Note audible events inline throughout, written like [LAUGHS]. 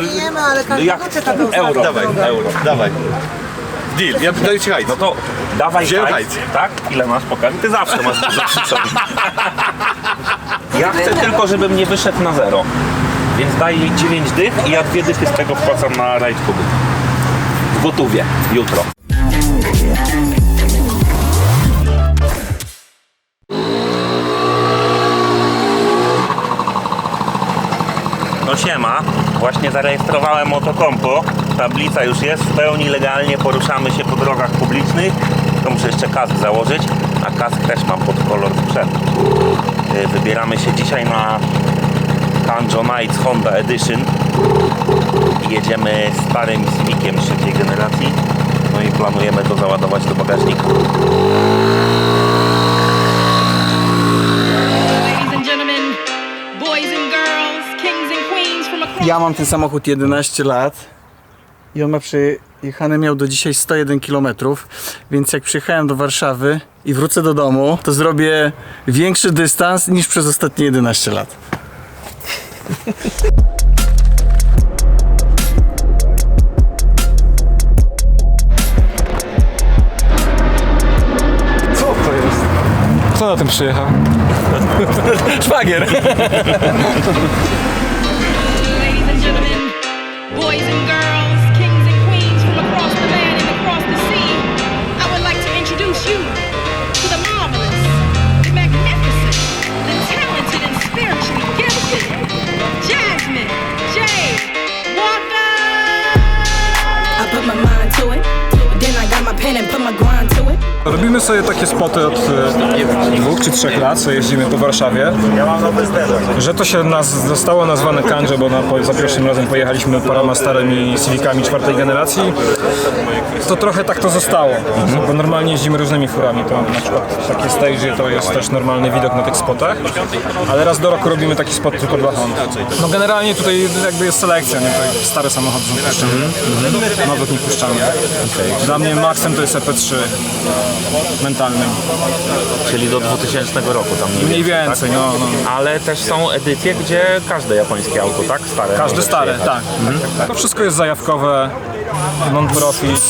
Wiemy, ale każdy Jak czeka do euro, Dawaj, euro, dawaj. Deal, ja daję ci hajs. No to dawaj Wziąłem hajs, hajs. tak? Ile masz pokaż? Ty zawsze masz zapisane. [LAUGHS] Ja chcę tylko, żebym nie wyszedł na zero. Więc daj jej 9 dych i ja dwie dychy z tego wpłacam na rajd kuby. W gotówie, jutro. No siema, właśnie zarejestrowałem motokompo. Tablica już jest w pełni legalnie, poruszamy się po drogach publicznych. To muszę jeszcze kask założyć, a kask też mam pod kolor sprzętu. Yy, Wybieramy się dzisiaj na Kanjo Nights Honda Edition i jedziemy starym Civiciem trzeciej generacji. No i planujemy to załadować do bagażnika. Ja mam ten samochód 11 lat i on ma przejechane miał do dzisiaj 101 km, więc jak przyjechałem do Warszawy i wrócę do domu, to zrobię większy dystans niż przez ostatnie 11 lat. Co to jest? Kto na tym przyjechał? Szwagier! Robimy sobie takie spoty od e, dwóch czy trzech lat, co jeździmy po Warszawie. Że to się nas, zostało nazwane Kanjo, bo na, po- za pierwszym razem pojechaliśmy paroma starymi Civicami czwartej generacji. To trochę tak to zostało, bo normalnie jeździmy różnymi furami. To na przykład takie stage to jest też normalny widok na tych spotach, ale raz do roku robimy taki spot tylko dla Honda. No generalnie tutaj jakby jest selekcja, nie? Tutaj stare samochody są puszczane, nowych nie puszczamy. Dla mnie maksem to jest EP3 mentalnym. Czyli do 2000 roku tam mniej Mniej więcej, więcej, tak? no, no. Ale też są edycje, gdzie każde japońskie auto, tak? Stare. Każdy może stary, przyjechać. tak. To wszystko jest zajawkowe, non-profit.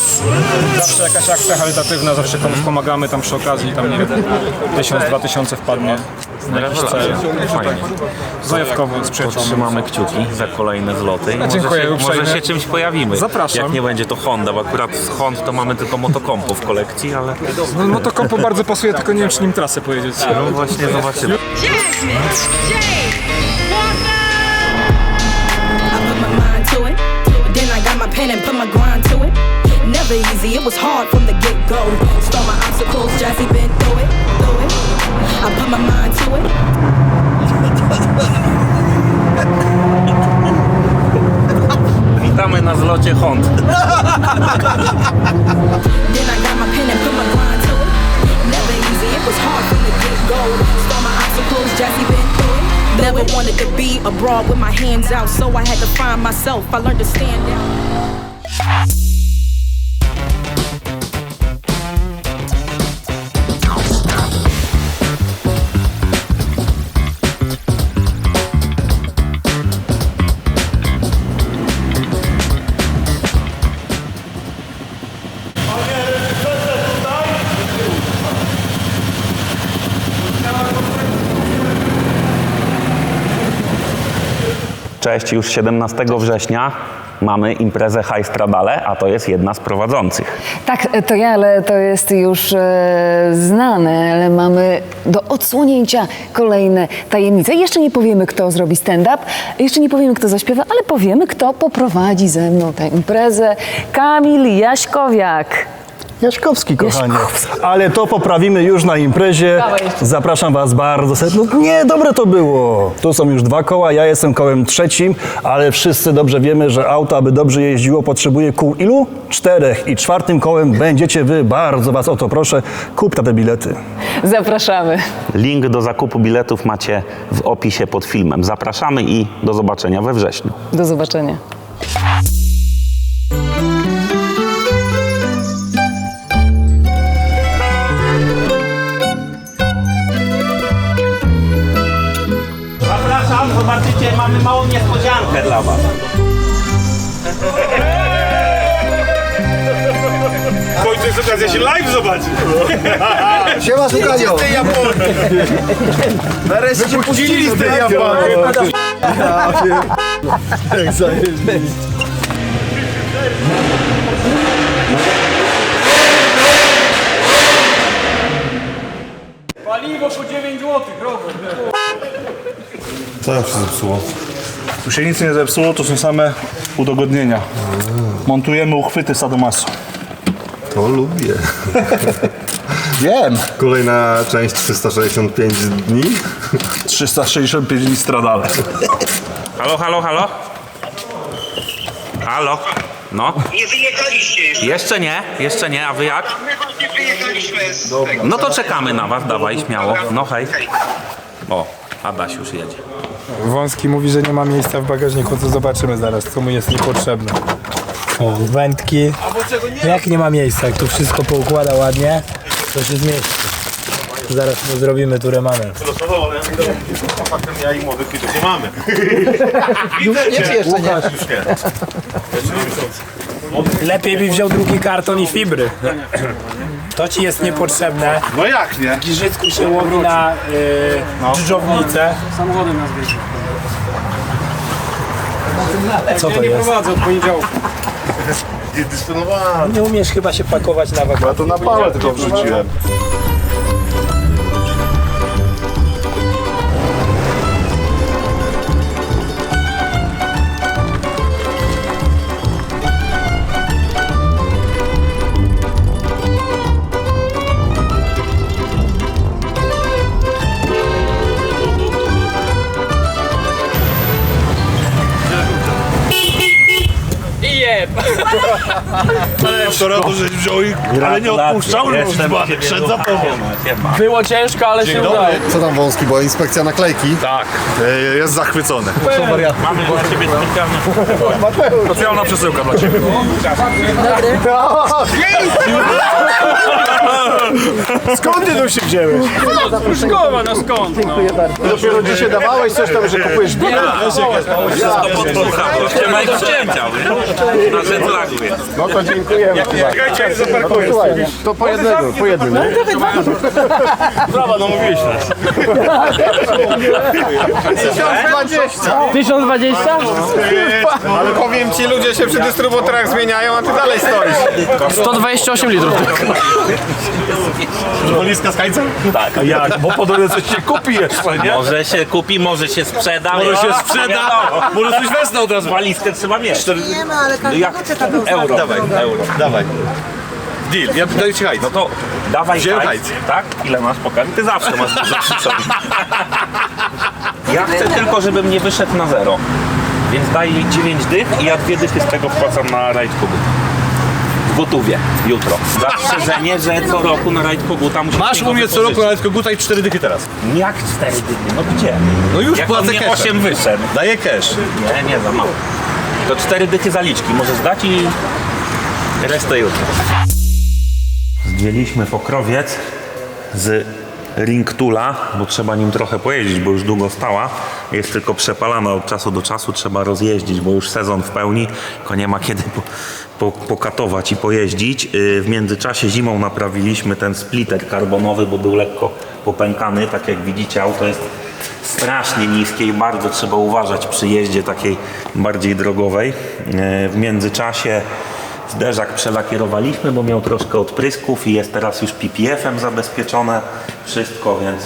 Zawsze jakaś akcja charytatywna, zawsze komuś pomagamy tam przy okazji, tam nie wiem, tysiąc, dwa tysiące wpadnie na jakiś cel. Fajnie. Zajawkowo z przyjaciółmi. Trzymamy kciuki za kolejne zloty. i Może dziękuję się, uprzejmie. może się czymś pojawimy. Zapraszam. Jak nie będzie to Honda, bo akurat z Hond to mamy tylko motokompo w kolekcji, ale No, no to kompo bardzo pasuje, tylko nie wiem, czy nim trasę pojedzieć. no właśnie to it. Never easy, it was hard from the get go. Start my obstacles, Jazzy been Witamy na zlocie Hond. Then I got my pen and put my grind to it. Never. Never wanted to be abroad with my hands out, so I had to find myself. I learned to stand out. Cześć, już 17 września mamy imprezę High Stradale, a to jest jedna z prowadzących. Tak, to ja, ale to jest już e, znane, ale mamy do odsłonięcia kolejne tajemnice. Jeszcze nie powiemy, kto zrobi stand-up, jeszcze nie powiemy, kto zaśpiewa, ale powiemy, kto poprowadzi ze mną tę imprezę. Kamil Jaśkowiak. Jaśkowski, kochanie. Ale to poprawimy już na imprezie. Zapraszam Was bardzo serdecznie. No nie, dobre to było. Tu są już dwa koła, ja jestem kołem trzecim, ale wszyscy dobrze wiemy, że auto, aby dobrze jeździło, potrzebuje kół ilu? Czterech. I czwartym kołem będziecie Wy. Bardzo Was o to proszę. Kupta te bilety. Zapraszamy. Link do zakupu biletów macie w opisie pod filmem. Zapraszamy i do zobaczenia we wrześniu. Do zobaczenia. mamy małą niespodziankę dla Was. W końcu jest okazja się live zobaczyć. Siema Sukanio! Nareszcie cię puścili z tej Japonii! Jak zajebiście. Tak. Paliwo po 9 zł, Robert. Co nam się zepsuło? Tu się nic nie zepsuło, to są same udogodnienia. Montujemy uchwyty sadomaso. To lubię. [LAUGHS] Wiem. Kolejna część 365 dni. 365 dni stradale. Halo, halo, halo? Halo? No? Nie wyjechaliście jeszcze. Jeszcze nie, jeszcze nie, a wy jak? My właśnie wyjechaliśmy z tego. No to czekamy na was, dawaj, śmiało. No hej. O, Adaś już jedzie. Wąski mówi, że nie ma miejsca w bagażniku, to zobaczymy zaraz, co mu jest niepotrzebne. O, wędki. Jak nie ma miejsca, jak tu wszystko poukłada ładnie, to się zmieści. Zaraz mu zrobimy tu remanent. Faktem ja i młody kiedy [LAUGHS] nie mamy. Lepiej by wziął drugi karton i fibry. To ci jest niepotrzebne. No jak nie? W Giżycku się łowi na yy, dżdżownicę. Co to jest? Nie dysponowałem. Nie umiesz chyba się pakować na wakacje. Ja to na pałę tylko wrzuciłem. To rado, że wziął ich, ale nie odpuszczał, no dzbanek, przed zapomniał. Było ciężko, ale się udało. Co tam wąski, bo inspekcja naklejki. Tak, e, jest zachwycony. Mamy dla ciebie specjalny Specjalna przesyłka dla Ciebie. Skąd ty tu się wzięłeś? Szkoła, no skąd? Dopiero dzisiaj dawałeś coś tam, że kupujesz bilet. Wszystko podpuchało. Ściema jak ścięciał, nie? Na rzecz lagu jest. No to dziękujemy. Czekajcie, zaparkuję. Słuchaj, to po jednego, po jednym. nie? [LAUGHS] Brawa, no mówiłeś nas. 1020? Ale powiem Ci, ludzie się przy dystrybutorach zmieniają, a Ty dalej stoisz. 128 litrów. Walizka z hajcem? Tak. A jak? Bo po drodze coś się kupi jeszcze, nie? Może się kupi, może się sprzeda. Może no, się sprzeda, wiadomo. może coś wezmę od razu. Walizkę trzeba mieć. Nie ma, ale każdy Jak euro. Dawaj, euro. dawaj. Deal, ja daję Ci hajs. No to dawaj Wziąłem hajs. hajs. Tak? Ile masz pokaż? Ty zawsze masz dużo przy sobie. Ja chcę tylko, żebym nie wyszedł na zero. Więc daj jej 9 dych i ja dwie dychy z tego wpłacam na rajd kogut. W gotówie, jutro. Zastrzeżenie, że co roku na rajd koguta musisz Masz u mnie co roku nawet koguta i cztery dychy teraz. Jak 4 dychy? No gdzie? No już Jak płacę on nie cashem. 8 wyszedł. Daję cash. Nie, nie, za mało. To cztery dychy zaliczki możesz dać i resztę jutro. Zdjęliśmy pokrowiec z Ringtula, bo trzeba nim trochę pojeździć, bo już długo stała. Jest tylko przepalana od czasu do czasu, trzeba rozjeździć, bo już sezon w pełni, tylko nie ma kiedy po, po, pokatować i pojeździć. Yy, W międzyczasie zimą naprawiliśmy ten splitter karbonowy, bo był lekko popękany, tak jak widzicie auto jest strasznie niskie i bardzo trzeba uważać przy jeździe takiej bardziej drogowej. Yy, W międzyczasie Zderzak przelakierowaliśmy, bo miał troszkę odprysków i jest teraz już PPF-em zabezpieczone wszystko, więc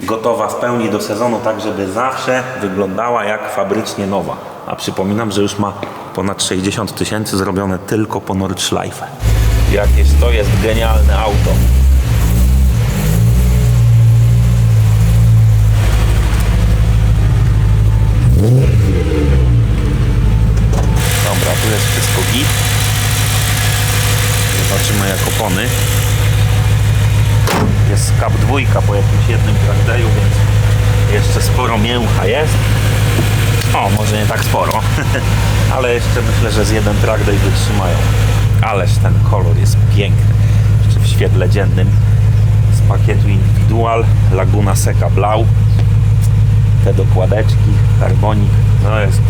gotowa w pełni do sezonu, tak żeby zawsze wyglądała jak fabrycznie nowa. A przypominam, że już ma ponad 60 tysięcy zrobione tylko po Nordschleife. Jakież to jest genialne auto. Dobra, tu jest wszystko git. Zobaczymy jak opony. Jest kap dwójka po jakimś jednym trackdayu, więc jeszcze sporo mięcha jest. O, może nie tak sporo, [LAUGHS] ale jeszcze myślę, że z jeden trackday wytrzymają. Ależ ten kolor jest piękny. Jeszcze w świetle dziennym z pakietu Individual Laguna Seca Blau. Te dokładeczki, karbonik, no jest,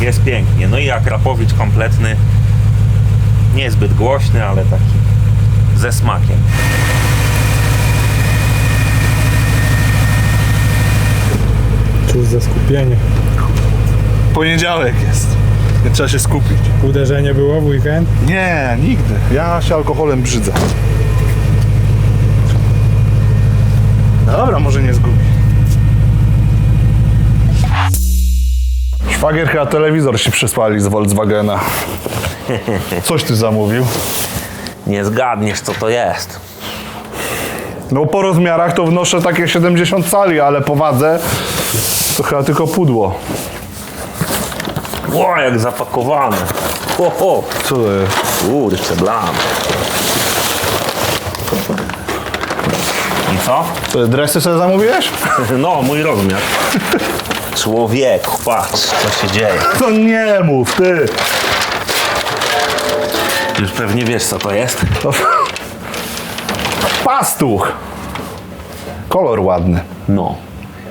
jest pięknie. No i Akrapowicz kompletny, niezbyt głośny, ale taki ze smakiem. Cóż za skupienie. Poniedziałek jest. Nie trzeba się skupić. Uderzenie było w weekend? Nie, nigdy. Ja się alkoholem brzydzę. No dobra, może nie zgubi. Szwagier chyba telewizor się przysłali z Volkswagena. Coś ty zamówił? Nie zgadniesz, co to jest. No po rozmiarach to wnoszę takie 70 cali, ale po wadze to chyba tylko pudło. Ło, jak zapakowane. Ho, ho. Co to jest? Kurczę, blam. I co? Co, dresy sobie zamówiłeś? [LAUGHS] No, mój rozmiar. [LAUGHS] Człowieku, patrz, co się dzieje. To nie mów, ty! Już pewnie wiesz, co to jest. Pastuch! Kolor ładny. No.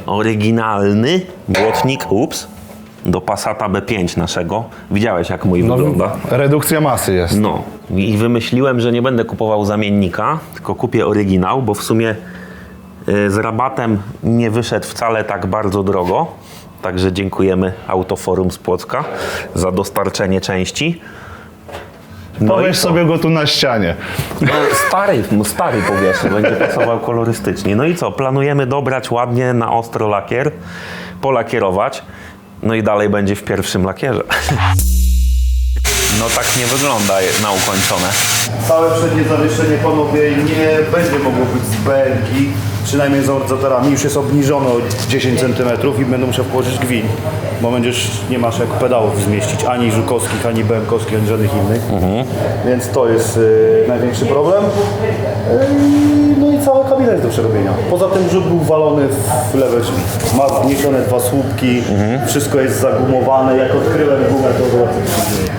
Oryginalny błotnik, ups, do Passata B5 naszego. Widziałeś, jak mój wygląda? Redukcja masy jest. No. I wymyśliłem, że nie będę kupował zamiennika, tylko kupię oryginał, bo w sumie z rabatem nie wyszedł wcale tak bardzo drogo. Także dziękujemy Autoforum z Płocka za dostarczenie części. No Powiesz sobie go tu na ścianie. No, stary, no stary powieszę, będzie pasował kolorystycznie. No i co, planujemy dobrać ładnie na ostro lakier, polakierować, no i dalej będzie w pierwszym lakierze. No tak nie wygląda na ukończone. Całe przednie zawieszenie panowie nie będzie mogło być z BLG, przynajmniej z amortyzatorami. Już jest obniżone o 10 cm i będę musiał włożyć gwint, bo będziesz, nie masz jak pedałów zmieścić, ani żukowskich, ani BMKowskich, ani żadnych innych. Więc to jest y, największy problem. Y, no i cała kabina jest do przerobienia. Poza tym rzut był walony w lewe drzwi. Ma wniesione dwa słupki, wszystko jest zagumowane. Jak odkryłem gumę, to dzieje.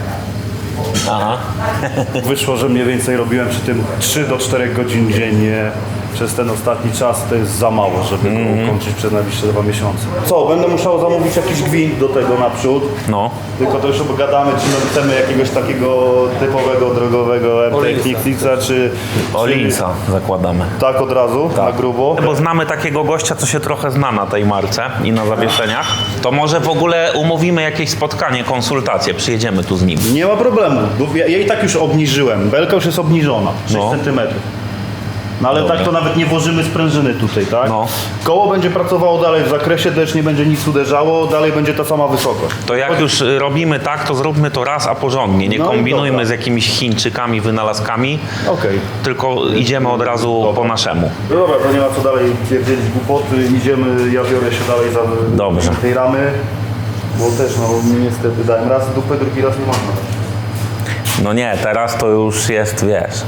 Aha. [LAUGHS] Wyszło, że mniej więcej robiłem przy tym 3 do 4 godzin dziennie przez ten ostatni czas. To jest za mało, żeby Mhm. go ukończyć przez najbliższe dwa miesiące. Co, będę musiał zamówić jakiś gwint do tego naprzód. No. Tylko to już obgadamy, czy my chcemy jakiegoś takiego typowego, drogowego MTX-a, czy... Olinsa zakładamy. Tak od razu, na grubo. Bo znamy takiego gościa, co się trochę zna na tej marce i na zawieszeniach. To może w ogóle umówimy jakieś spotkanie, konsultacje, przyjedziemy tu z nim. Nie ma problemu, bo ja, ja i tak już obniżyłem. Belka już jest obniżona, 6 No. cm. No ale Dobra. tak to nawet nie włożymy sprężyny tutaj, tak? No. Koło będzie pracowało dalej w zakresie, też nie będzie nic uderzało, dalej będzie ta sama wysokość. To jak już y, robimy tak, to zróbmy to raz, a porządnie. Nie No kombinujmy dobra. z jakimiś Chińczykami, wynalazkami, Okej. tylko idziemy od razu po naszemu. No dobra, to nie ma co dalej pierdzielić głupoty, idziemy, ja biorę się dalej za Dobrze. tej ramy, bo też no niestety dałem raz dupę, drugi raz nie można. No nie, teraz to już jest, wiesz,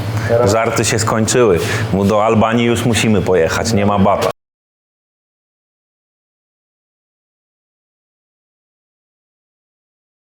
żarty się skończyły. Mu Do Albanii już musimy pojechać, nie ma bata.